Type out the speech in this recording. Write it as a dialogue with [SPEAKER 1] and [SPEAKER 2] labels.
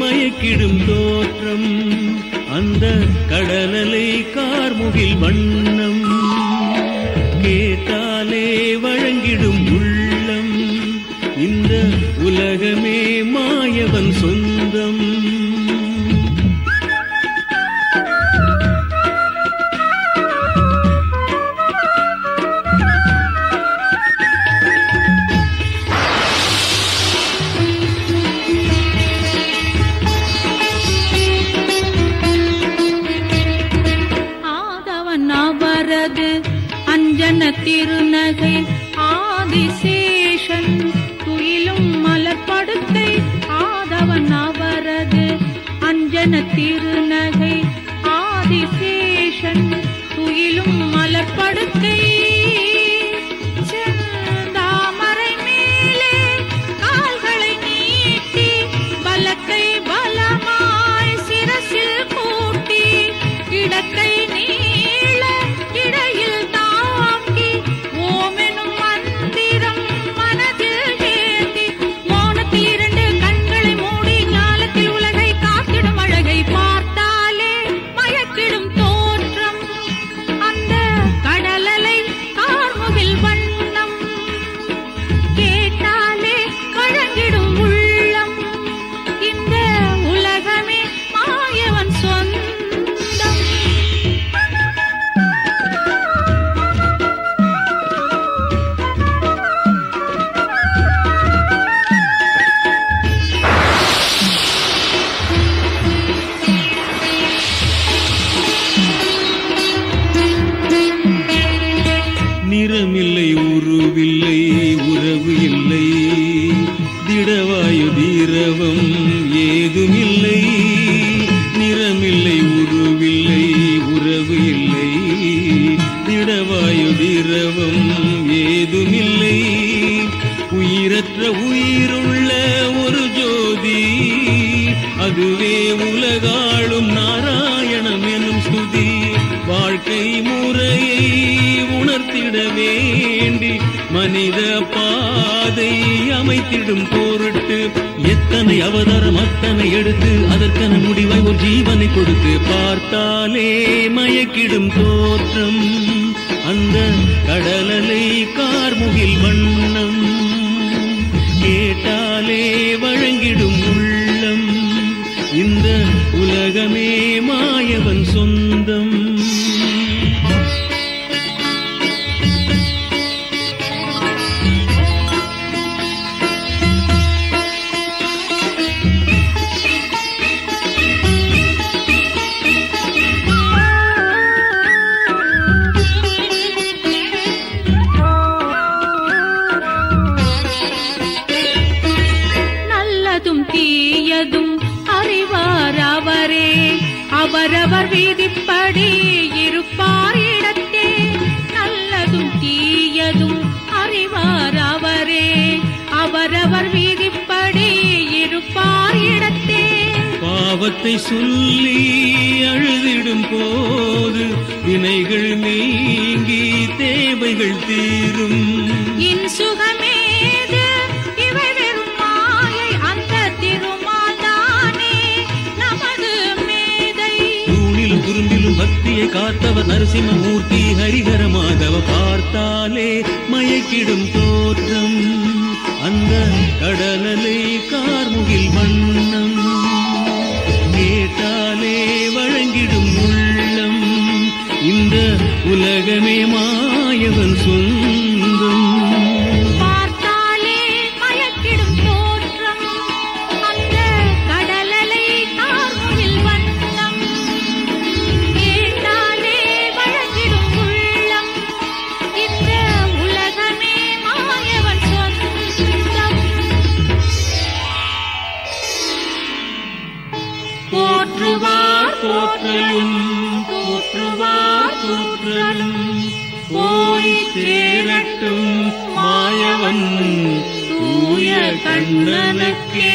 [SPEAKER 1] மயக்கிடும் தோற்றம் அந்த கடலலை கார்முகில் வண்ணம் கேட்டாலே வழங்கிடும் உள்ளம் இந்த உலகமே மாயவன் சொந்தம்.
[SPEAKER 2] திருநகை ஆதிசேஷன் துயிலும் மலர்படுக்கை ஆதவன் அவரது அஞ்சன திருநகை ஆதிசேஷன் துயிலும் மலர்படுக்கை
[SPEAKER 1] இல்லை திடவாயு தீரவம் ஏதுமில்லை. நிறமில்லை உருவில்லை உறவு இல்லை. திடவாயு தீரவம் ஏதுமில்லை. உயிரற்ற உயிருள்ள ஒரு ஜோதி அதுவே உலகாளும் நாராயணம் எனும் ஸ்துதி. வாழ்க்கை முறையை உணர்த்திட வேண்டி மனித பா அமைத்திடும் பொருட்டு எத்தனை அவதாரம் அத்தனை எடுத்து அதற்கான முடிவை ஒரு ஜீவனை கொடுத்து பார்த்தாலே மயக்கிடும் தோற்றம். அந்த கடலலை கார்முகில் வண்ணம் கேட்டாலே வழங்கிடும் உள்ளம். இந்த உலகமே மாயவன்
[SPEAKER 2] நல்லதும் தீயதும் அறிவார் அவரே. அவரவர் விதிப்படி இருப்பார் இடத்தே. நல்லதும் தீயதும் அறிவார் அவரே. அவரவர் விதிப்படி இருப்பார் இடத்தே.
[SPEAKER 1] பாவத்தை சொல்லி அழுதிடும் போது வினைகள் நீங்கி தேவைகள் தீரும்.
[SPEAKER 2] இன் சுகமேது
[SPEAKER 1] குறும்பிலும் காத்தவ நரசிம்மூர்த்தி நரசிம்மமூர்த்தி ஹரிஹர மாதவ பார்த்தாலே மயக்கிடும் தோற்றம். அந்த கடலலை கார்முகில் வண்ணம். கேட்டாலே வழங்கிடும் உள்ளம். இந்த உலகமே
[SPEAKER 2] மா
[SPEAKER 1] போற்றுவார் போற்றலும் போற்றுவார் போற்றலும். போய் சேரட்டும் மாயவன் தூய கண்ணனுக்கே.